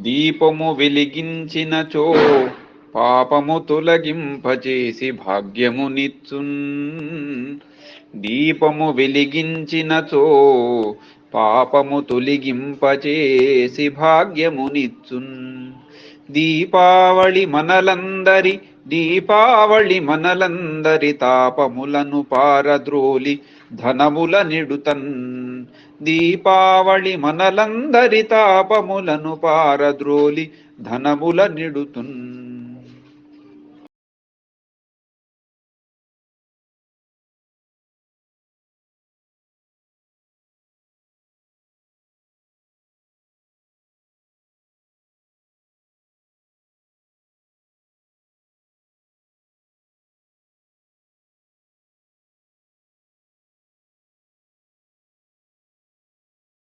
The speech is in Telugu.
దీపము వెలిగించినచో పాపము తొలగింపచేసి భాగ్యము నిచ్చున్ దీపము వెలిగించినచో పాపము తొలిగింపచేసి భాగ్యమునిచ్చున్. దీపావళి మనలందరి దీపావళి మనలందరి తాపములను పారద్రోలి ధనముల నిడుతన్. దీపావళి మనలందరి తాపములను పారద్రోలి ధనముల నిడుతున్.